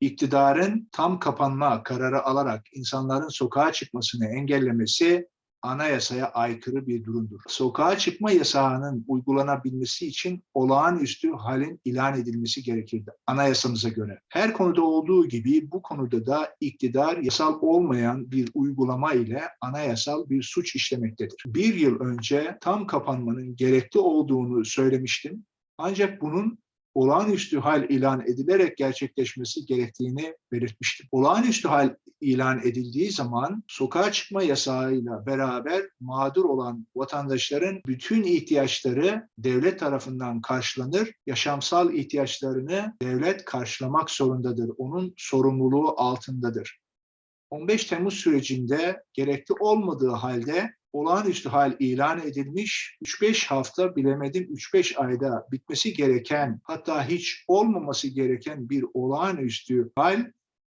iktidarın tam kapanma kararı alarak insanların sokağa çıkmasını engellemesi anayasaya aykırı bir durumdur. Sokağa çıkma yasağının uygulanabilmesi için olağanüstü halin ilan edilmesi gerekirdi anayasamıza göre. Her konuda olduğu gibi bu konuda da iktidar yasal olmayan bir uygulama ile anayasal bir suç işlemektedir. Bir yıl önce tam kapanmanın gerekli olduğunu söylemiştim. Ancak bunun olağanüstü hal ilan edilerek gerçekleşmesi gerektiğini belirtmiştim. Olağanüstü hal ilan edildiği zaman sokağa çıkma yasağıyla beraber mağdur olan vatandaşların bütün ihtiyaçları devlet tarafından karşılanır. Yaşamsal ihtiyaçlarını devlet karşılamak zorundadır. Onun sorumluluğu altındadır. 15 Temmuz sürecinde gerekli olmadığı halde olağanüstü hal ilan edilmiş, 3-5 hafta bilemedim 3-5 ayda bitmesi gereken hatta hiç olmaması gereken bir olağanüstü hal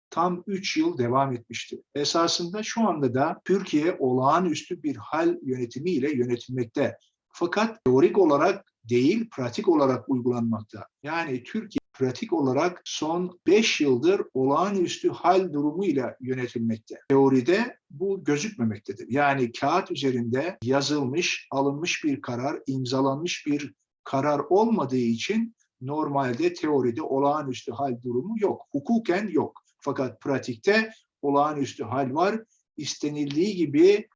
tam 3 yıl devam etmişti. Esasında şu anda da Türkiye olağanüstü bir hal yönetimiyle yönetilmekte. Fakat teorik olarak değil, pratik olarak uygulanmakta. Yani Türkiye pratik olarak son 5 yıldır olağanüstü hal durumuyla yönetilmekte. Teoride bu gözükmemektedir. Yani kağıt üzerinde yazılmış, alınmış bir karar, imzalanmış bir karar olmadığı için normalde teoride olağanüstü hal durumu yok. Hukuken yok. Fakat pratikte olağanüstü hal var. İstenildiği gibi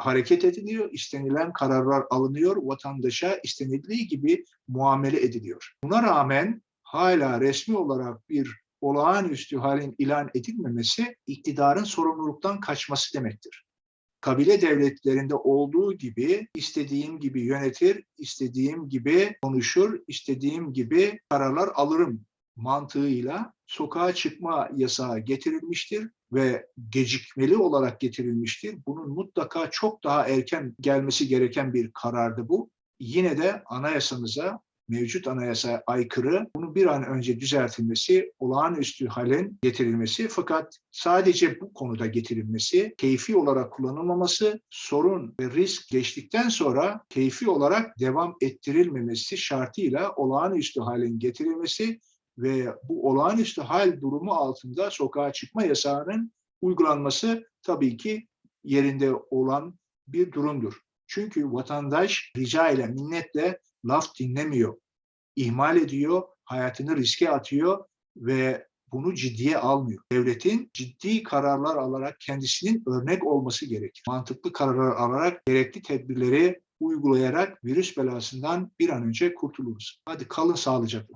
hareket ediliyor, istenilen kararlar alınıyor, vatandaşa istenildiği gibi muamele ediliyor. Buna rağmen hala resmi olarak bir olağanüstü halin ilan edilmemesi iktidarın sorumluluktan kaçması demektir. Kabile devletlerinde olduğu gibi istediğim gibi yönetir, istediğim gibi konuşur, istediğim gibi kararlar alırım mantığıyla sokağa çıkma yasağı getirilmiştir ve gecikmeli olarak getirilmiştir. Bunun mutlaka çok daha erken gelmesi gereken bir karardı bu. Yine de anayasamıza mevcut anayasaya aykırı. Bunu bir an önce düzeltilmesi, olağanüstü halin getirilmesi fakat sadece bu konuda getirilmesi, keyfi olarak kullanılmaması, sorun ve risk geçtikten sonra keyfi olarak devam ettirilmemesi şartıyla olağanüstü halin getirilmesi ve bu olağanüstü hal durumu altında sokağa çıkma yasağının uygulanması tabii ki yerinde olan bir durumdur. Çünkü vatandaş rica ile, minnetle laf dinlemiyor, ihmal ediyor, hayatını riske atıyor ve bunu ciddiye almıyor. Devletin ciddi kararlar alarak kendisinin örnek olması gerekir. Mantıklı kararlar alarak gerekli tedbirleri uygulayarak virüs belasından bir an önce kurtuluruz. Hadi kalın sağlıcakla.